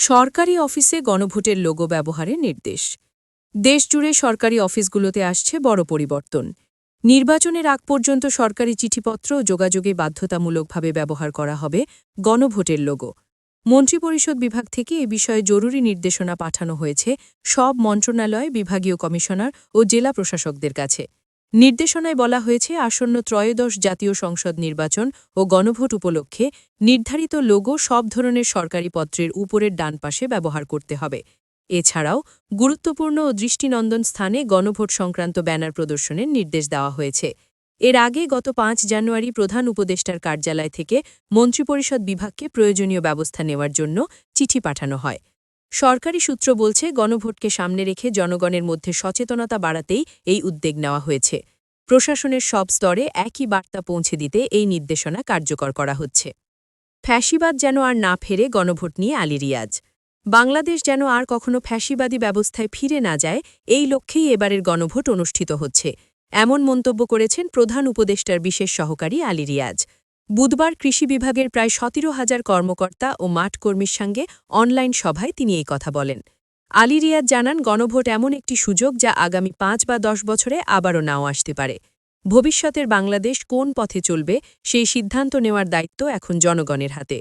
সরকারি অফিসে গণভোটের লোগো ব্যবহারের নির্দেশ। দেশজুড়ে সরকারি অফিসগুলোতে আসছে বড় পরিবর্তন। নির্বাচনের আগ পর্যন্ত সরকারি চিঠিপত্র যোগাযোগে বাধ্যতামূলকভাবে ব্যবহার করা হবে গণভোটের লোগো। মন্ত্রিপরিষদ বিভাগ থেকে এ বিষয়ে জরুরি নির্দেশনা পাঠানো হয়েছে সব মন্ত্রণালয়, বিভাগীয় কমিশনার ও জেলা প্রশাসকদের কাছে। নির্দেশনায় বলা হয়েছে, আসন্ন ত্রয়োদশ জাতীয় সংসদ নির্বাচন ও গণভোট উপলক্ষে নির্ধারিত লোগো সব ধরনের সরকারি পত্রের উপরের ডান পাশে ব্যবহার করতে হবে। এছাড়াও গুরুত্বপূর্ণ ও দৃষ্টিনন্দন স্থানে গণভোট সংক্রান্ত ব্যানার প্রদর্শনের নির্দেশ দেওয়া হয়েছে। এর আগে গত পাঁচ জানুয়ারি প্রধান উপদেষ্টার কার্যালয় থেকে মন্ত্রিপরিষদ বিভাগকে প্রয়োজনীয় ব্যবস্থা নেওয়ার জন্য চিঠি পাঠানো হয়। সরকারি সূত্র বলছে, গণভোটকে সামনে রেখে জনগণের মধ্যে সচেতনতা বাড়াতেই এই উদ্যোগ নেওয়া হয়েছে। প্রশাসনের সব স্তরে একই বার্তা পৌঁছে দিতে এই নির্দেশনা কার্যকর করা হচ্ছে। ফ্যাসিবাদ যেন আর না ফেরে গণভোট নিয়ে আলী রিয়াজ বাংলাদেশ যেন আর কখনো ফ্যাসিবাদী ব্যবস্থায় ফিরে না যায়, এই লক্ষ্যেই এবারের গণভোট অনুষ্ঠিত হচ্ছে। এমন মন্তব্য করেছেন প্রধান উপদেষ্টার বিশেষ সহকারী আলী রিয়াজ বুধবার কৃষি বিভাগের প্রায় সতেরো হাজার কর্মকর্তা ও মাঠকর্মীর সঙ্গে অনলাইন সভায় তিনি এই কথা বলেন। আলী রিয়াদ জানান, গণভোট এমন একটি সুযোগ যা আগামী পাঁচ বা দশ বছরে আবারও নাও আসতে পারে। ভবিষ্যতের বাংলাদেশ কোন পথে চলবে সেই সিদ্ধান্ত নেওয়ার দায়িত্ব এখন জনগণের হাতে।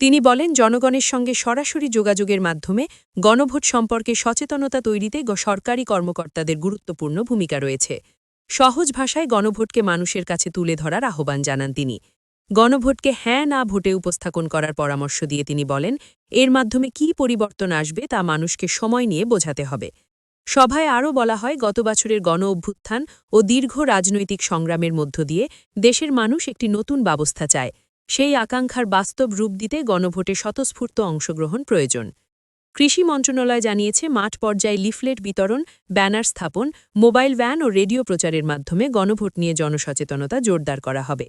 তিনি বলেন, জনগণের সঙ্গে সরাসরি যোগাযোগের মাধ্যমে গণভোট সম্পর্কে সচেতনতা তৈরিতে সরকারি কর্মকর্তাদের গুরুত্বপূর্ণ ভূমিকা রয়েছে। সহজ ভাষায় গণভোটকে মানুষের কাছে তুলে ধরার আহ্বান জানান তিনি। গণভোটকে হ্যাঁ না ভোটে উপস্থাপন করার পরামর্শ দিয়ে তিনি বলেন, এর মাধ্যমে কী পরিবর্তন আসবে তা মানুষকে সময় নিয়ে বোঝাতে হবে। সভায় আরও বলা হয়, গত বছরের গণ অভ্যুত্থান ও দীর্ঘ রাজনৈতিক সংগ্রামের মধ্য দিয়ে দেশের মানুষ একটি নতুন ব্যবস্থা চায়। সেই আকাঙ্ক্ষার বাস্তব রূপ দিতে গণভোটে স্বতঃস্ফূর্ত অংশগ্রহণ প্রয়োজন। কৃষি মন্ত্রণালয় জানিয়েছে, মাঠ পর্যায়ে লিফলেট বিতরণ, ব্যানার স্থাপন, মোবাইল ভ্যান ও রেডিও প্রচারের মাধ্যমে গণভোট নিয়ে জনসচেতনতা জোরদার করা হবে।